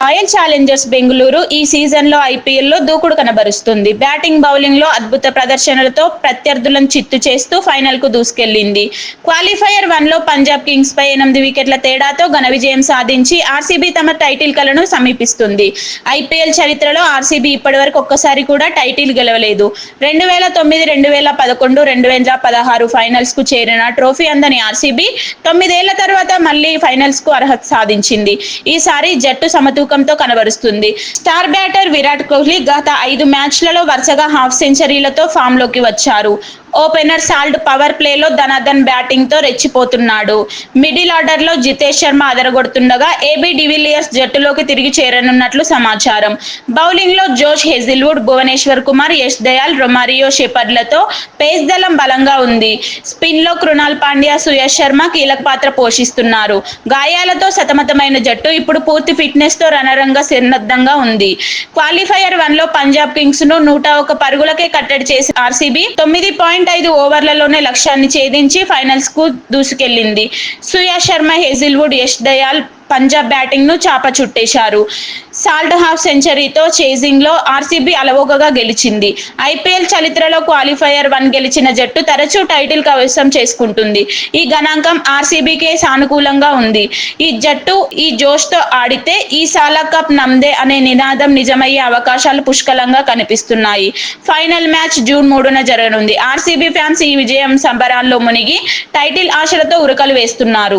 Royal Challengers Bengaluru ఈ సీజన్లో ఐపీఎల్లో దూకుడు కనబరుస్తుంది. బ్యాటింగ్ బౌలింగ్లో అద్భుత ప్రదర్శనలతో ప్రత్యర్థులను చిత్తు చేస్తూ ఫైనల్కు దూసుకెళ్ళింది క్వాలిఫైయర్ వన్లో పంజాబ్ కింగ్స్ పై ఎనిమిది వికెట్ల తేడాతో ఘన విజయం సాధించి ఆర్సీబీ తమ టైటిల్ కలను సమీపిస్తుంది. ఐపీఎల్ చరిత్రలో ఆర్సీబీ ఇప్పటివరకు ఒక్కసారి కూడా టైటిల్ గెలవలేదు. రెండు వేల తొమ్మిది రెండు వేల పదకొండు రెండు వేల పదహారు ఫైనల్స్కు చేరిన ట్రోఫీ అందని ఆర్సీబీ తొమ్మిదేళ్ళ తర్వాత మళ్ళీ ఫైనల్స్కు అర్హత సాధించింది. ఈసారి జట్టు సమతూ ముఖంతో కనబరుస్తుంది. స్టార్ బ్యాటర్ విరాట్ కోహ్లీ గత ఐదు మ్యాచ్లలో వరుసగా హాఫ్ సెంచరీలతో ఫామ్లోకి వచ్చారు. ఓపెనర్ సాల్ట్ పవర్ ప్లేలో ధనాధన్ బ్యాటింగ్తో రెచ్చిపోతున్నాడు. మిడిల్ ఆర్డర్లో జితేష్ శర్మ అదరగొడుతుండగా ఏబీ డివిలియర్స్ జట్టులోకి తిరిగి చేరనున్నట్లు సమాచారం. బౌలింగ్లో Josh Hazlewood Bhuvneshwar Kumar Yash Dayal Romario షెపర్లతో pace దళం బలంగా ఉంది. స్పిన్లో కృణాల్ పాండ్యా సుయశ్ శర్మ కీలక పాత్ర పోషిస్తున్నారు. గాయాలతో సతమతమైన జట్టు ఇప్పుడు పూర్తి ఫిట్నెస్తో రణరంగ సన్నద్ధంగా ఉంది. క్వాలిఫైయర్ వన్లో పంజాబ్ కింగ్స్ను నూట ఒక పరుగులకే కట్టడి చేసి ఆర్సీబీ తొమ్మిది పాయింట్ ఐదు ఓవర్లలోనే లక్ష్యాన్ని ఛేదించి ఫైనల్స్కు దూసుకెళ్ళింది సుయా శర్మ హేజిల్వుడ్ యష్ దయాల్ పంజాబ్ బ్యాటింగ్ను చాప చుట్టేశారు. సాల్ట్ హాఫ్ సెంచరీతో చేజింగ్లో ఆర్సీబీ అలవోగగా గెలిచింది. ఐపీఎల్ చరిత్రలో క్వాలిఫైయర్ వన్ గెలిచిన జట్టు తరచూ టైటిల్ కవసం చేసుకుంటుంది. ఈ గణాంకం ఆర్సీబీకే సానుకూలంగా ఉంది. ఈ జట్టు ఈ జోష్తో ఆడితే ఈ సాలా కప్ నమ్దే అనే నినాదం నిజమయ్యే అవకాశాలు పుష్కలంగా కనిపిస్తున్నాయి. ఫైనల్ మ్యాచ్ జూన్ మూడున జరగనుంది. ఆర్సీబీ ఫ్యాన్స్ ఈ విజయం సంబరాల్లో మునిగి టైటిల్ ఆశలతో ఉరకలు వేస్తున్నారు.